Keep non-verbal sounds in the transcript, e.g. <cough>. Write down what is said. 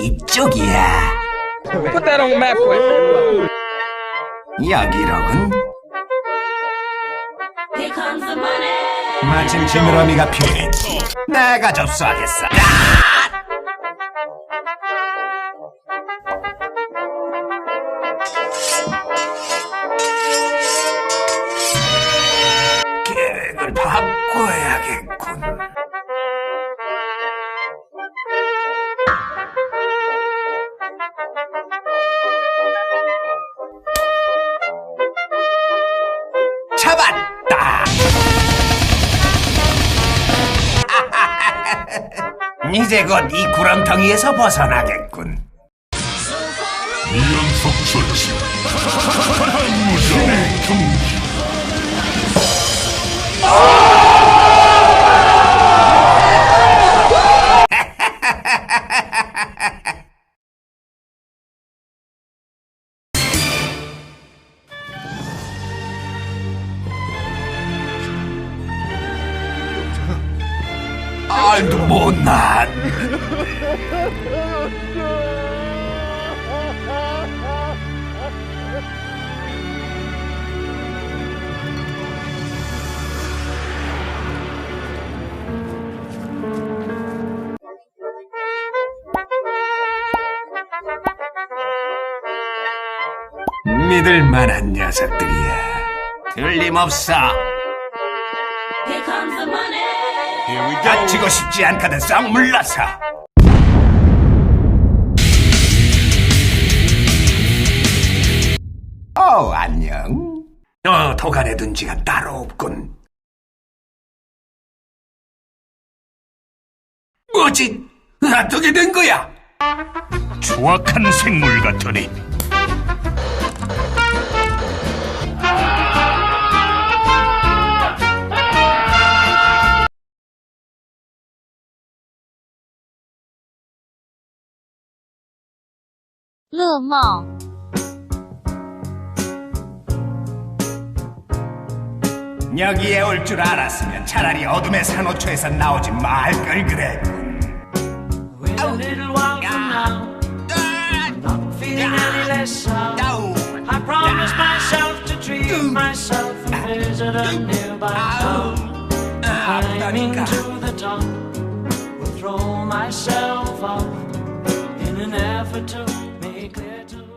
이쪽이야. Put that on the map, quick. 여기로군. Here comes the money. 마침 지느러미가 필요했지. 내가 접수하겠어. 계 잡았다. <laughs> 이제 곧 이 구렁텅이에서 벗어나겠군. 연속 처치 <laughs> 알도 못난. 믿을 만한 녀석들이야. 틀림없어. 다치고 싶지 않거든 썩 물러서. 어 안녕. 어 도간에 둔 지가 따로 없군. 뭐지? 어떻게 된 거야? 추악한 생물 같으니 여기에 올 줄 알았으면 차라리 어둠의 산호초에서 나오지 말 걸 그랬군. A little while from now, not feeling any less sound. 아우. I promised myself to treat myself and visit a nearby town. Climbing 아프다니까. to the top, will throw myself off in an effort to declare to